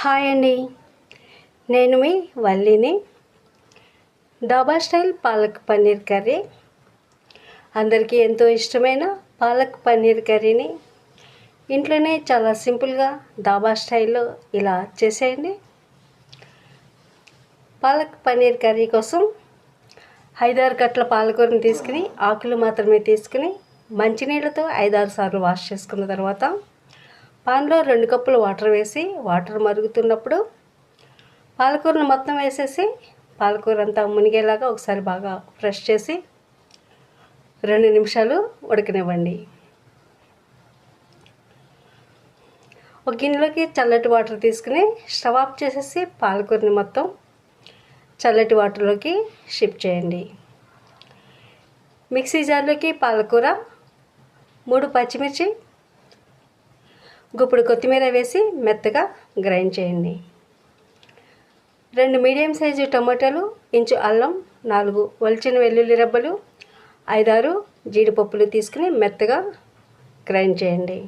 Hi అండి. నేను మీ వల్లిని. డాబా స్టైల్ పాలక్ పన్నీర్ కర్రీ. అందరికీ ఎంతో ఇష్టమైన పాలక్ పన్నీర్ కర్రీని ఇంట్లోనే చాలా సింపుల్గా డాబా స్టైల్లో ఇలా చేసేయండి. పాలక్ పన్నీర్ కర్రీ కోసం ఐదారు కట్ల పాలకూరని తీసుకుని ఆకులు మాత్రమే తీసుకుని మంచినీళ్ళతో ఐదారు సార్లు వాష్ చేసుకున్న తర్వాత పాన్లో రెండు కప్పులు వాటర్ వేసి వాటర్ మరుగుతున్నప్పుడు పాలకూరను మొత్తం వేసేసి పాలకూర అంతా మునిగేలాగా ఒకసారి బాగా ఫ్రెష్ చేసి రెండు నిమిషాలు ఉడకనివ్వండి. ఒక గిన్నెలోకి చల్లటి వాటర్ తీసుకుని స్టవ్ ఆఫ్ చేసేసి పాలకూరని మొత్తం చల్లటి వాటర్లోకి షిఫ్ట్ చేయండి. మిక్సీ జార్లోకి పాలకూర మూడు పచ్చిమిర్చి గుప్పుడు కొత్తిమీర వేసి మెత్తగా గ్రైండ్ చేయండి. రెండు మీడియం సైజు టమాటాలు ఇంచు అల్లం నాలుగు వలిచిన వెల్లుల్లి రెబ్బలు ఐదారు జీడిపప్పులు తీసుకుని మెత్తగా గ్రైండ్ చేయండి.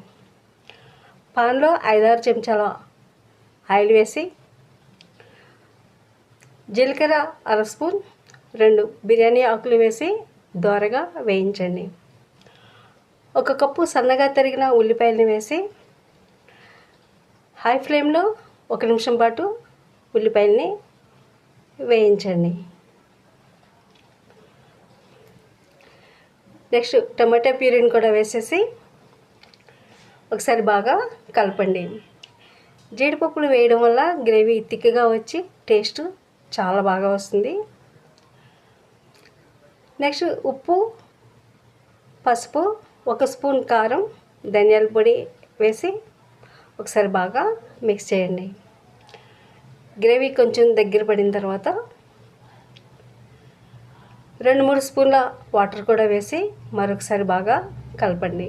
పాన్లో ఐదారు చెంచాల ఆయిల్ వేసి జీలకర్ర అర స్పూన్ రెండు బిర్యానీ ఆకులు వేసి దోరగా వేయించండి. ఒక కప్పు సన్నగా తరిగిన ఉల్లిపాయలని వేసి హై ఫ్లేమ్లో ఒక నిమిషం పాటు ఉల్లిపాయల్ని వేయించండి. నెక్స్ట్ టమాటా ప్యూరీని కూడా వేసేసి ఒకసారి బాగా కలపండి. జీడిపప్పులు వేయడం వల్ల గ్రేవీ తిక్కగా వచ్చి టేస్ట్ చాలా బాగా వస్తుంది. నెక్స్ట్ ఉప్పు పసుపు ఒక స్పూన్ కారం ధనియాల పొడి వేసి ఒకసారి బాగా మిక్స్ చేయండి. గ్రేవీ కొంచెం దగ్గర పడిన తర్వాత రెండు మూడు స్పూన్ల వాటర్ కూడా వేసి మరొకసారి బాగా కలపండి.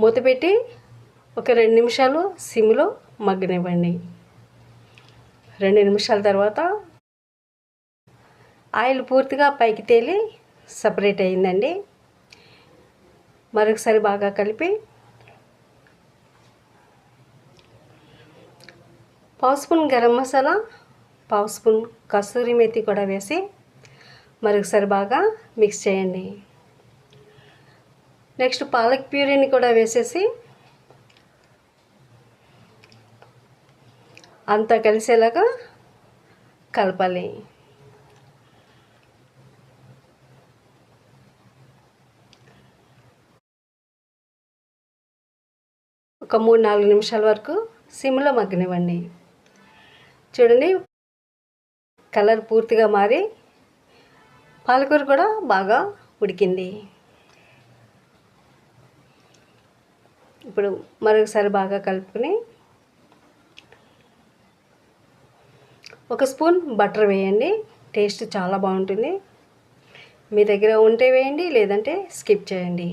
మూత పెట్టి ఒక రెండు నిమిషాలు సిమ్లో మగ్గనివ్వండి. రెండు నిమిషాల తర్వాత ఆయిల్ పూర్తిగా పైకి తేలి సపరేట్ అయిందండి. మరొకసారి బాగా కలిపి పావు స్పూన్ గరం మసాలా పావు స్పూన్ కస్తూరి మెతి కూడా వేసి మరొకసారి బాగా మిక్స్ చేయండి. నెక్స్ట్ పాలక్ ప్యూరీని కూడా వేసేసి అంతా కలిసేలాగా కలపాలి. ఒక మూడు నాలుగు నిమిషాల వరకు సిమ్లో మగ్గనివ్వండి. చూడండి కలర్ పూర్తిగా మారి పాలకూర కూడా బాగా ఉడికింది. ఇప్పుడు మరొకసారి బాగా కలుపుకొని ఒక స్పూన్ బటర్ వేయండి. టేస్ట్ చాలా బాగుంటుంది. మీ దగ్గర ఉంటే వేయండి లేదంటే స్కిప్ చేయండి.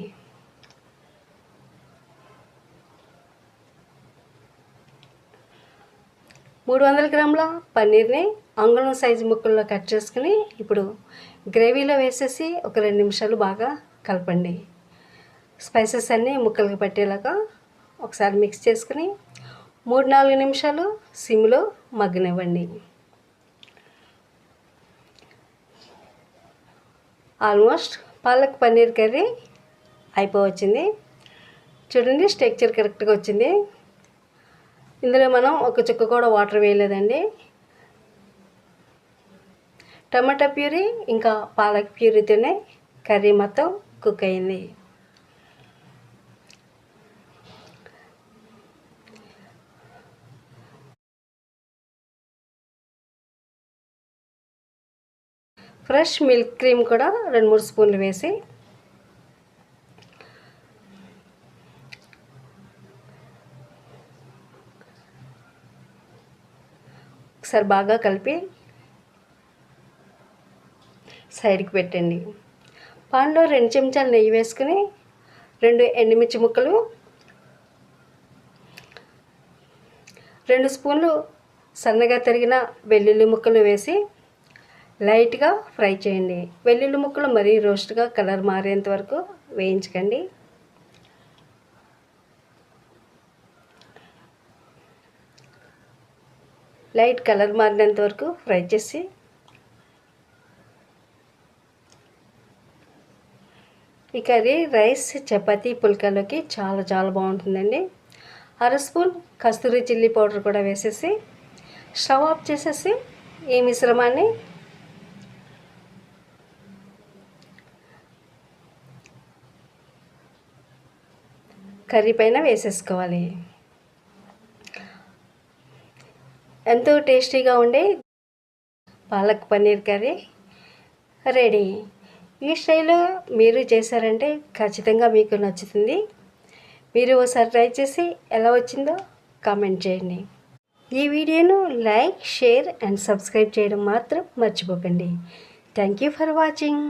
మూడు వందల గ్రాముల పన్నీర్ని అంగుళం సైజు ముక్కల్లో కట్ చేసుకుని ఇప్పుడు గ్రేవీలో వేసేసి ఒక రెండు నిమిషాలు బాగా కలపండి. స్పైసెస్ అన్నీ ముక్కలకు పట్టేలాగా ఒకసారి మిక్స్ చేసుకుని మూడు నాలుగు నిమిషాలు సిమ్లో మగ్గనివ్వండి. ఆల్మోస్ట్ పాలక్ పన్నీర్ కర్రీ అయిపోవచ్చింది. చూడండి స్ట్రక్చర్ కరెక్ట్గా వచ్చింది. ఇందులో మనం ఒక చుక్క కూడా వాటర్ వేయలేదండి. టమాటా ప్యూరీ ఇంకా పాలక్ ప్యూరీతోనే కర్రీ మొత్తం కుక్ అయింది. ఫ్రెష్ మిల్క్ క్రీమ్ కూడా రెండు మూడు స్పూన్లు వేసి ఒకసారి బాగా కలిపి సైడ్కి పెట్టండి. పాన్లో రెండు చెంచాలు నెయ్యి వేసుకుని రెండు ఎండుమిర్చి ముక్కలు రెండు స్పూన్లు సన్నగా తరిగిన వెల్లుల్లి ముక్కలు వేసి లైట్గా ఫ్రై చేయండి. వెల్లుల్లి ముక్కలు మరీ రోస్ట్గా కలర్ మారేంత వరకు వేయించకండి. లైట్ కలర్ మారినంత వరకు ఫ్రై చేసి ఈ కర్రీ రైస్ చపాతీ పుల్కాలోకి చాలా చాలా బాగుంటుందండి. అర స్పూన్ కస్తూరి చిల్లీ పౌడర్ కూడా వేసేసి స్టవ్ ఆఫ్ చేసేసి ఈ మిశ్రమాన్ని కర్రీ పైన వేసేసుకోవాలి. ఎంతో టేస్టీగా ఉండే పాలక్ పన్నీర్ కర్రీ రెడీ. ఈ స్టైల్లో మీరు చేశారంటే ఖచ్చితంగా మీకు నచ్చుతుంది. మీరు ఒకసారి ట్రై చేసి ఎలా వచ్చిందో కామెంట్ చేయండి. ఈ వీడియోను లైక్ షేర్ అండ్ సబ్స్క్రైబ్ చేయడం మాత్రం మర్చిపోకండి. Thank you for watching.